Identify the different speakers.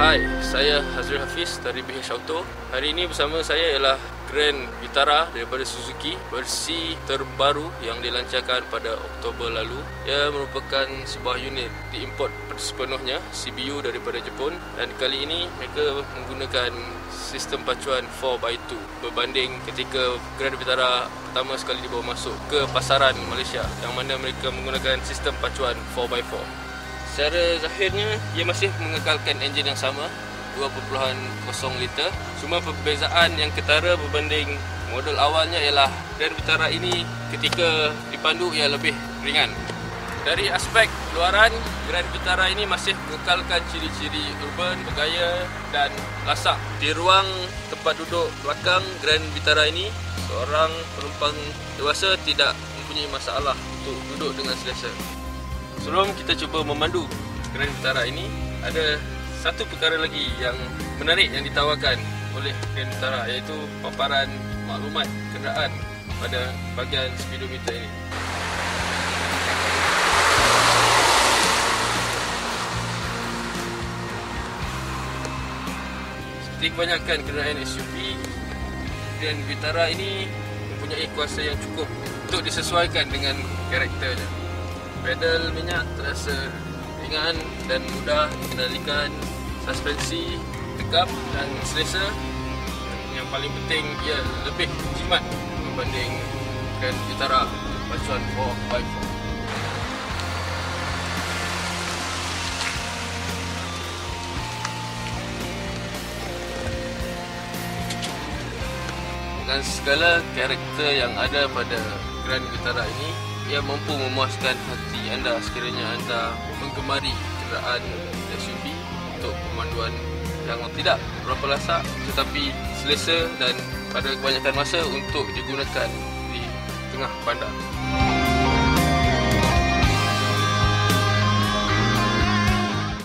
Speaker 1: Hai, saya Hazrul Hafiz dari BH Auto. Hari ini bersama saya ialah Grand Vitara daripada Suzuki versi terbaru yang dilancarkan pada Oktober lalu. Ia merupakan sebuah unit diimport sepenuhnya CBU daripada Jepun dan kali ini mereka menggunakan sistem pacuan 4x2 berbanding ketika Grand Vitara pertama sekali dibawa masuk ke pasaran Malaysia yang mana mereka menggunakan sistem pacuan 4x4. Secara zahirnya ia masih mengekalkan enjin yang sama 2.0 liter. Cuma perbezaan yang ketara berbanding model awalnya ialah Grand Vitara ini ketika dipandu ia lebih ringan. Dari aspek luaran, Grand Vitara ini masih mengekalkan ciri-ciri urban, bergaya dan lasak. Di ruang tempat duduk belakang Grand Vitara ini, seorang penumpang dewasa tidak mempunyai masalah untuk duduk dengan selesa. Sebelum kita cuba memandu Grand Vitara ini Ada satu perkara lagi yang menarik yang ditawarkan oleh Grand Vitara Iaitu paparan maklumat kenderaan pada bahagian speedometer ini. Seperti kebanyakan kenderaan SUV Grand Vitara ini mempunyai kuasa yang cukup untuk disesuaikan dengan karakternya pedal minyak terasa ringan dan mudah dikendalikan. Suspensi tegap dan selesa. Yang paling penting ia lebih jimat berbanding Grand Vitara pacuan 4x4 dengan segala karakter yang ada pada Grand Vitara ini ia mampu memuaskan hati anda sekiranya anda menggemari kenderaan SUV untuk pemanduan yang tidak berapa lasak tetapi selesa dan pada kebanyakan masa untuk digunakan di tengah bandar.